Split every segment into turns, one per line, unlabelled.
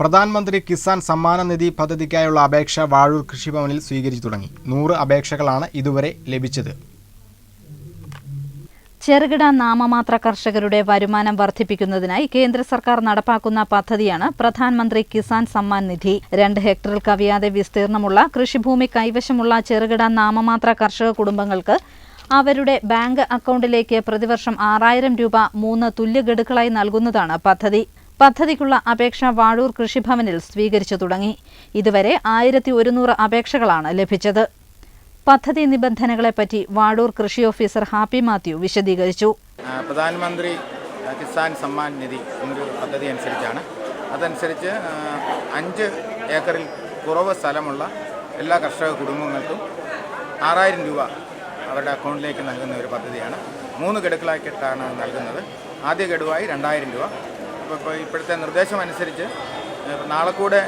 പ്രധാനമന്ത്രി കിസാൻ സമ്മാന നിധി പദ്ധതിക്കായുള്ള അപേക്ഷ വാഴൂർ കൃഷിഭവനിൽ സ്വീകരിച്ചു തുടങ്ങി. നൂറ് അപേക്ഷകളാണ് ഇതുവരെ ലഭിച്ചത്.
ചെറുകിട നാമമാത്ര കർഷകരുടെ വരുമാനം വർദ്ധിപ്പിക്കുന്നതിനായി കേന്ദ്ര സർക്കാർ നടപ്പാക്കുന്ന പദ്ധതിയാണ് പ്രധാനമന്ത്രി കിസാൻ സമ്മാൻ നിധി. രണ്ട് ഹെക്ടറിൽ കവിയാതെ വിസ്തീർണമുള്ള കൃഷിഭൂമി കൈവശമുള്ള ചെറുകിട നാമമാത്ര കർഷക കുടുംബങ്ങൾക്ക് അവരുടെ ബാങ്ക് അക്കൗണ്ടിലേക്ക് പ്രതിവർഷം ആറായിരം രൂപ മൂന്ന് തുല്യ ഗഡുക്കളായി നൽകുന്നതാണ് പദ്ധതി. പദ്ധതിക്കുള്ള അപേക്ഷ വാഴൂർ കൃഷിഭവനിൽ സ്വീകരിച്ചു തുടങ്ങി. ഇതുവരെ ആയിരത്തി ഒരുന്നൂറ് അപേക്ഷകളാണ് ലഭിച്ചത്. പദ്ധതി നിബന്ധനകളെപ്പറ്റി വാഴൂർ കൃഷി ഓഫീസർ ഹാപ്പി മാത്യു വിശദീകരിച്ചു.
പ്രധാനമന്ത്രി കിസാൻ സമ്മാൻ നിധി എന്നൊരു പദ്ധതി അനുസരിച്ചാണ്. അതനുസരിച്ച് അഞ്ച് ഏക്കറിൽ കുറവ് സ്ഥലമുള്ള എല്ലാ കർഷക കുടുംബങ്ങൾക്കും ആറായിരം രൂപ അവരുടെ അക്കൗണ്ടിലേക്ക് നൽകുന്ന ഒരു പദ്ധതിയാണ്. മൂന്ന് ഗഡുക്കളാക്കിയിട്ടാണ് നൽകുന്നത്. ആദ്യ ഗഡുവായി രണ്ടായിരം രൂപ. ഇപ്പോൾ ഇപ്പോഴത്തെ നിർദ്ദേശം അനുസരിച്ച് നാളെ കൂടെ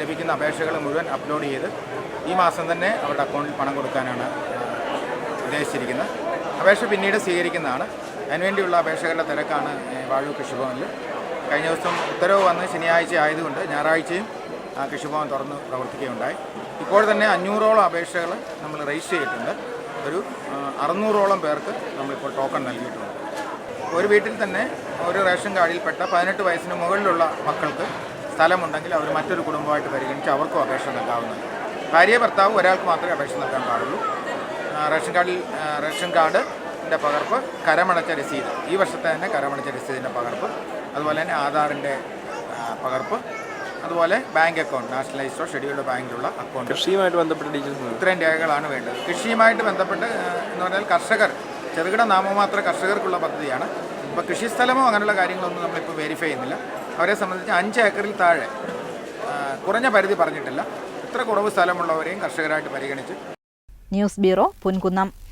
ലഭിക്കുന്ന അപേക്ഷകൾ മുഴുവൻ അപ്ലോഡ് ചെയ്ത് ഈ മാസം തന്നെ അവരുടെ അക്കൗണ്ടിൽ പണം കൊടുക്കാനാണ് ഉദ്ദേശിച്ചിരിക്കുന്നത്. അപേക്ഷ പിന്നീട് സ്വീകരിക്കുന്നതാണ്. അതിനുവേണ്ടിയുള്ള അപേക്ഷകളുടെ തിരക്കാണ് വാഴൂർ കൃഷിഭവനിൽ. കഴിഞ്ഞ ദിവസം ഉത്തരവ് വന്ന് ശനിയാഴ്ച ആയതുകൊണ്ട് ഞായറാഴ്ചയും കൃഷിഭവൻ തുറന്ന് പ്രവർത്തിക്കുകയുണ്ടായി. ഇപ്പോൾ തന്നെ അഞ്ഞൂറോളം അപേക്ഷകൾ നമ്മൾ രജിസ്റ്റർ ചെയ്തിട്ടുണ്ട്. ഒരു അറുന്നൂറോളം പേർക്ക് നമ്മളിപ്പോൾ ടോക്കൺ നൽകിയിട്ടുണ്ട്. ഒരു വീട്ടിൽ തന്നെ ഒരു റേഷൻ കാർഡിൽപ്പെട്ട പതിനെട്ട് വയസ്സിന് മുകളിലുള്ള മക്കൾക്ക് സ്ഥലമുണ്ടെങ്കിൽ അവർ മറ്റൊരു കുടുംബമായിട്ട് പരിഗണിച്ച് അവർക്കും അപേക്ഷ നൽകാവുന്നതാണ്. ഭാര്യ ഭർത്താവ് ഒരാൾക്ക് മാത്രമേ അപേക്ഷ നൽകാൻ പാടുള്ളൂ. റേഷൻ കാർഡിൽ റേഷൻ കാർഡിന്റെ പകർപ്പ് കരമടച്ച രസീത്. ഈ വർഷത്തെ തന്നെ കരമടച്ച രസീതിന്റെ പകർപ്പ്. അതുപോലെ തന്നെ ആധാറിന്റെ പകർപ്പ്. അതുപോലെ ബാങ്ക് അക്കൗണ്ട് നാഷണലൈസ്ഡോ ഷെഡ്യൂൾഡ് ബാങ്കിലുള്ള അക്കൗണ്ട്.
കൃഷിയുമായിട്ട് ബന്ധപ്പെട്ട ഡീറ്റെയിൽസ്
ഇത്രയും രേഖകളാണ് വേണ്ടത്. കൃഷിയുമായിട്ട് ബന്ധപ്പെട്ട് എന്ന് പറഞ്ഞാൽ കർഷകർ ചെറുകിട നാമമാത്ര കർഷകർക്കുള്ള പദ്ധതിയാണ്. ഇപ്പോൾ കൃഷിസ്ഥലമോ അങ്ങനെയുള്ള കാര്യങ്ങളൊന്നും നമ്മളിപ്പോൾ വെരിഫൈ ചെയ്യുന്നില്ല. അവരെ സംബന്ധിച്ച് അഞ്ച് ഏക്കറിൽ താഴെ കുറഞ്ഞ പരിധി പറഞ്ഞിട്ടില്ല. ഇത്ര കുറവ് സ്ഥലമുള്ളവരെയും കർഷകരായിട്ട് പരിഗണിച്ച്.
News bureau Punkunnam.